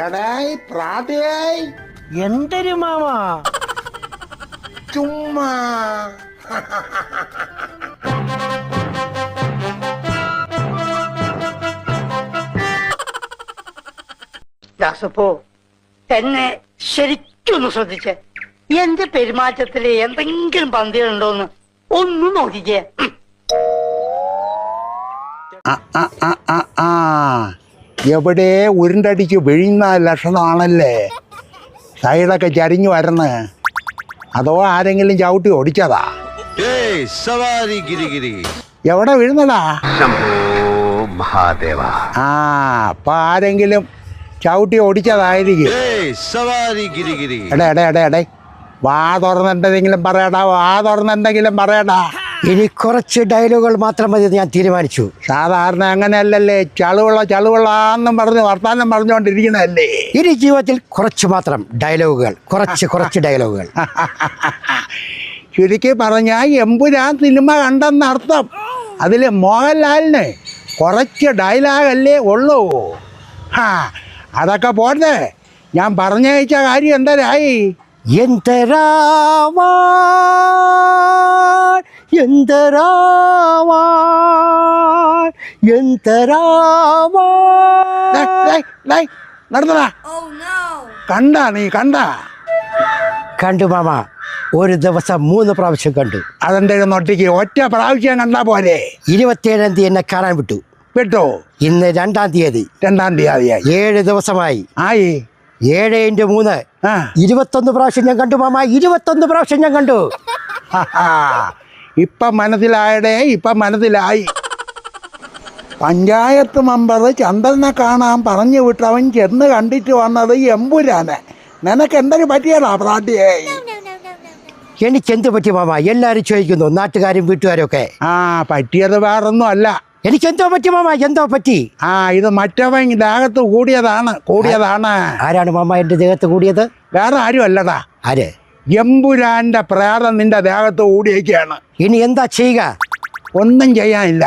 എടായ് പ്രാതയായി എന്തൊരു മാമ ചുമ്മാ ദാസപ്പോ എന്നെ ശരിക്കൊന്ന് ശ്രദ്ധിച്ച് എന്റെ പെരുമാറ്റത്തിൽ എന്തെങ്കിലും പന്തികളുണ്ടോന്ന് ഒന്ന് നോക്കിക്കേ ഉം. ആ, ആ, ആ, ആ, ആ. എവിടെ ഉരുണ്ടടിച്ച് വിഴുന്ന ലക്ഷണമാണല്ലേ സൈഡൊക്കെ ചരിഞ്ഞു വരണ്. അതോ ആരെങ്കിലും ചവിട്ടി ഓടിച്ചതാ ഏയ് സവാരി ഗിരിഗിരി. എവിടെ വീഴുന്നടാ മഹാദേവ. ആ അപ്പൊ ആരെങ്കിലും ചവിട്ടി ഓടിച്ചതായിരിക്കും ഏയ് സവാരി ഗിരിഗിരി. എടേ എടേ എടേ എടേ. വാ തുറന്നെന്തെങ്കിലും പറയടാ വാ തുറന്നെന്തെങ്കിലും പറയടാ. ഇനി കുറച്ച് ഡയലോഗുകൾ മാത്രം മതി ഞാൻ തീരുമാനിച്ചു. സാധാരണ അങ്ങനെയല്ലല്ലേ? ചളുവുള്ള ചളുവുള്ളാന്നും പറഞ്ഞ് വർത്താനം പറഞ്ഞുകൊണ്ടിരിക്കുന്നതല്ലേ? ഇനി ജീവിതത്തിൽ കുറച്ച് മാത്രം ഡയലോഗുകൾ കുറച്ച് കുറച്ച് ഡയലോഗുകൾ ചുരുക്കി പറഞ്ഞാൽ എമ്പുരാൻ സിനിമ കണ്ടെന്നർത്ഥം അതിൽ മോഹൻലാലിന് കുറച്ച് ഡയലോഗല്ലേ ഉള്ളൂ. ആ അതൊക്കെ പോട്ടെ. ഞാൻ പറഞ്ഞയച്ച കാര്യം എന്തരായി? എന്തരാവാ? നടന്നടാ. കണ്ടാ നീ കണ്ടാ. കണ്ടു മാമ ഒരു ദിവസം മൂന്ന് പ്രാവശ്യം കണ്ടു. അതെന്റെ നോട്ടിക്ക്? ഒറ്റ പ്രാവശ്യം കണ്ടാ പോരെ. ഇരുപത്തിയേഴാം തീയതി എന്നെ കാണാൻ വിട്ടു. വിട്ടോ? ഇന്ന് രണ്ടാം തീയതി. രണ്ടാം തീയതി ഏഴ് ദിവസമായി. ആയി? ഏഴ് ഇന്റു മൂന്ന്. ഇരുപത്തൊന്ന് പ്രാവശ്യം ഞാൻ കണ്ടു മാമ ഇരുപത്തൊന്ന് പ്രാവശ്യം ഞാൻ കണ്ടു. ഇപ്പം മനസ്സിലായടേ ഇപ്പം മനസ്സിലായി. പഞ്ചായത്ത് മെമ്പർ ചന്ദ്രനെ കാണാൻ പറഞ്ഞു വിട്ടവൻ ചെന്ന് കണ്ടിട്ട് വന്നത് എമ്പുരാനെ. നിനക്ക് എന്തൊരു പറ്റിയടാ പ്രാട്ടിയേ? എനിക്ക് എന്ത് പറ്റി മാമ? എല്ലാവരും ചോദിക്കുന്നു നാട്ടുകാരും വീട്ടുകാരും ഒക്കെ ആ പറ്റിയത് വേറൊന്നും അല്ല എനിക്ക് എന്തോ പറ്റി മാമ? എന്തോ പറ്റി? ആ ഇത് മറ്റവൻ ദേഹത്ത് കൂടിയതാണ് കൂടിയതാണ്. ആരാണ് മാമ എന്റെ ദേഹത്ത് കൂടിയത്? വേറെ ആരും അല്ലടാ ആര്? എമ്പുരാന്റെ പ്രേതം നിന്റെ ദേഹത്ത് ഓടിയേക്കാണ് ഇനി എന്താ ചെയ്യുക? ഒന്നും ചെയ്യാനില്ല.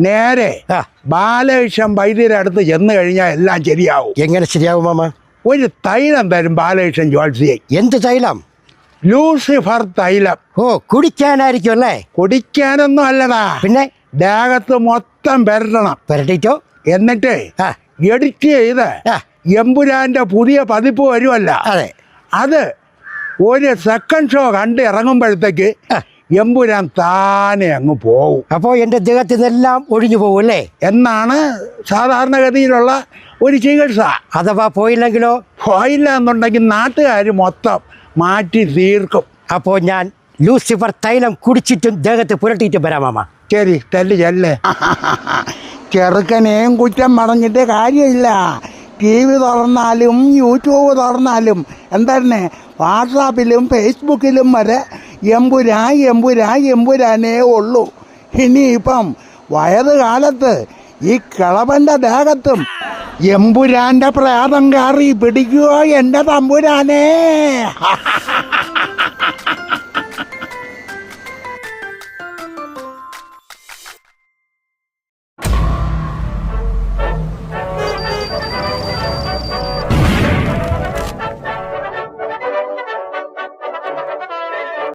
നേരെ ബാലകൃഷ്ണൻ വൈദ്യരുടെ അടുത്ത് ചെന്ന് കഴിഞ്ഞാൽ എല്ലാം ശരിയാവും. എങ്ങനെ ശരിയാവും മാമ? ഒരു തൈലം തരും ബാലകൃഷ്ണൻ ജോൾസിയെ എന്ത് തൈലം? ലൂസിഫർ തൈലം. ഓ കുടിക്കാനായിരിക്കും അല്ലേ? കുടിക്കാനൊന്നും അല്ലടാ. പിന്നെ? ദേഹത്ത് മൊത്തം പെരട്ടണം. പെരട്ടിട്ടോ എന്നിട്ട് എഡിറ്റ് ചെയ്ത് എമ്പുരാന്റെ പുതിയ പതിപ്പ് വരുമല്ല. അതെ. അത് ഒരു സെക്കൻഡ് ഷോ കണ്ട് ഇറങ്ങുമ്പോഴത്തേക്ക്. എമ്പുരാൻ താനെ അങ്ങ് പോകും അപ്പോൾ എന്റെ ദേഹത്തിൽ നിന്നെല്ലാം ഒഴിഞ്ഞു പോകും അല്ലേ? എന്നാണ് സാധാരണഗതിയിലുള്ള ഒരു ചികിത്സ. അഥവാ പോയില്ലെങ്കിലോ? പോയില്ല എന്നുണ്ടെങ്കിൽ നാട്ടുകാർ മൊത്തം മാറ്റി തീർക്കും. അപ്പോൾ ഞാൻ ലൂസിഫർ തൈലം കുടിച്ചിട്ടും ദേഹത്ത് പുരട്ടിയിട്ടും വരാമാമ ശരി തല്ല് ചെല്ലേ. ചെറുക്കനെയും കുറ്റം പറഞ്ഞിട്ട് കാര്യമില്ല. ടി വി തുറന്നാലും യൂട്യൂബ് തുറന്നാലും എന്തായിരുന്നേ? വാട്സാപ്പിലും ഫേസ്ബുക്കിലും വരെ എമ്പുരാ എമ്പുരാ എമ്പുരാനേ ഉള്ളൂ. ഇനിയിപ്പം വയത് കാലത്ത് ഈ കിളവന്റെ ദേഹത്തും എമ്പുരാന്റെ പ്രേതം കയറി പിടിക്കുക എന്റെ തമ്പുരാനേ.